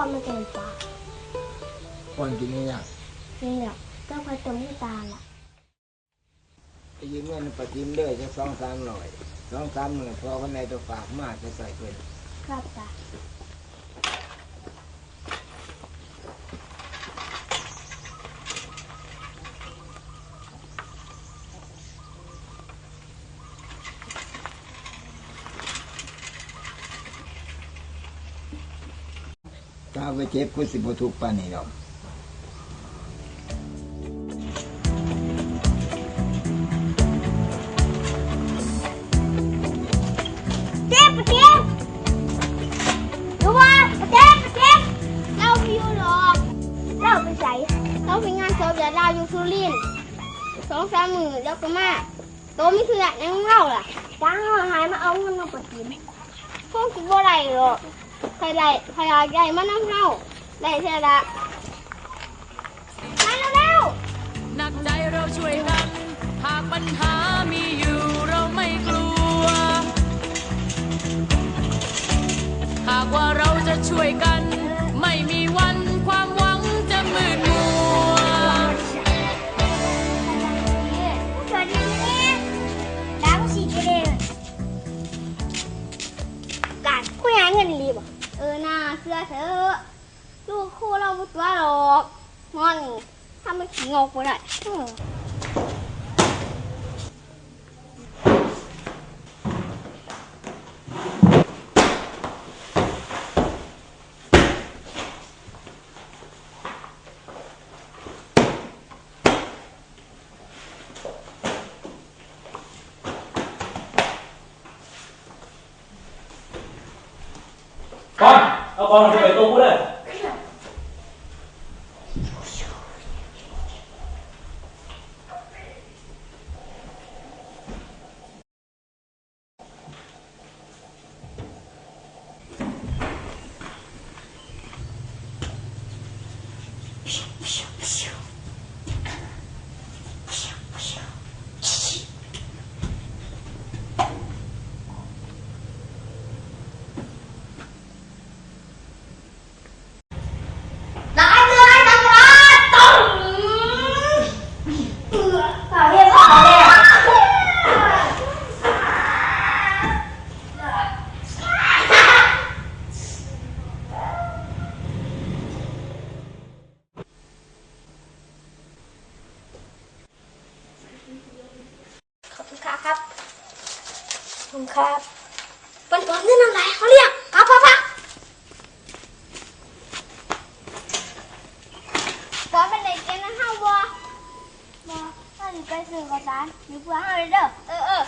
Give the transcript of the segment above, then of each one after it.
ทุกคนมาเต็มปากก่อนกินนี่ยังจริงเดียวเจ้าคอยเต็มที่ตาล่ะไปยืมเงินประจิมเด้อจะสองสามร้อยสองสามหมื่นพอคนใดตัวฝากมาจะใส่เพิ่นครับตา ถ้าเอาไปเจ็บกูสิบ่ทุกข์ปานนี้ดอกเจ็บปะเจ็บดูว่าปะเจ็บปะเจ็บเราไปอยู่หรอกเราไปใส่เราไปงานศพยาดาอยู่สุรินทร์สองสามหมือแล้วก็มาโตไม่คืออะไรของเราล่ะจ้างเราหายมาเอาเงินมาปะจิมพวกคิดว่าไรหรอก ใครไรใครอยากใหญ่มาน้ำเฮาได้เท่าละ กคู่เราไม่ตัวหรอกงอนทำมันขี้งกไปได้ ก่อนเอาก่อนมาเฉยตัวกูเลย ได้เลยจังหวะต้องสาวเรียกพ่อเลยอะขอบคุณครับครับขอบ คุณครับเป็นตัวเงินอะไรเขาเรียกครับพ่อพ่อบอลเป็นเด็กเกมนะฮะวัวมาถ้าหนูไปสื่อกับสารหนูเพื่อให้เด้อเออเออ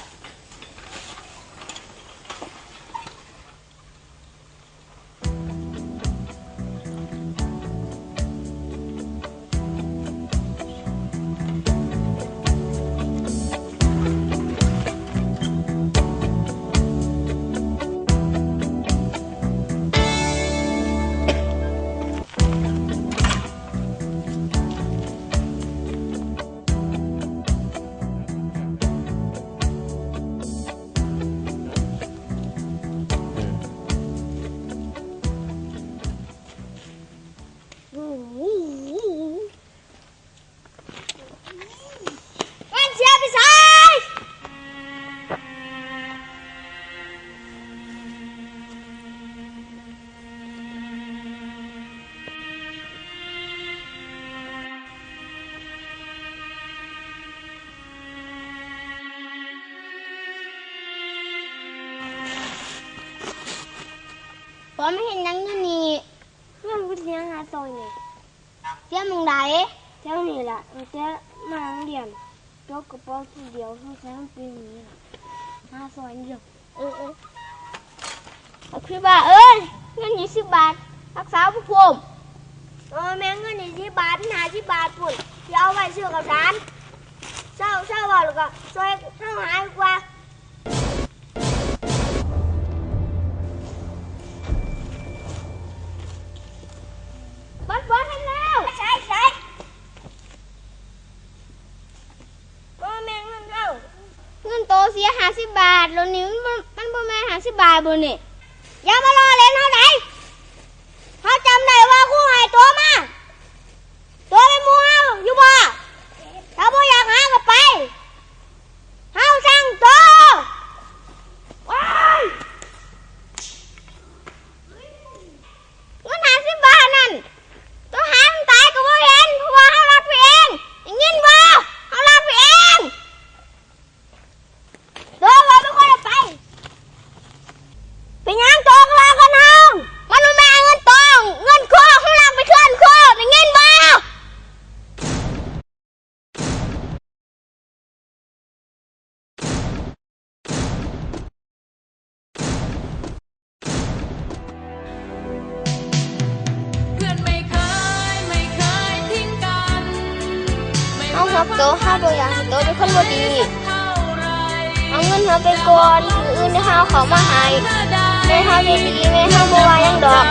บอลไม่เห็นหนังอยู่นี่เรื่องวิทยาหาซอยนี่เสียมึงใดเจ้านี่แหละมันจะมาโรงเรียนยกกระเป๋าทีเดียวทุกแสนปีนี้ล่ะหาซอยเดียวเออเออเอาคือว่าเอ้ยเงินยี่สิบบาทรักษาผู้ผมเออแม่เงินนี่ที่บาทหาที่บาทปุ่นที่เอาไว้ซื้อข้าวสารเศร้าเศร้าว่าแล้วก็ซอยเข้าหาดีกว่า เสียห้าสิบบาทแล้วนี่มันมันบ่แม่ห้าสิบบาทบ่นี่อย่ามารอเล่นเท่าไหนเขาับโตห้าบ่อยางโตเป็นคนบ่ดี เอาเงินมาไปก่อนมืออื่นเดี๋ยวเฮาเอาเขามาให้เมื่อใดแม่เฮาใจดีแม่เฮาบ่ว่ายังดอก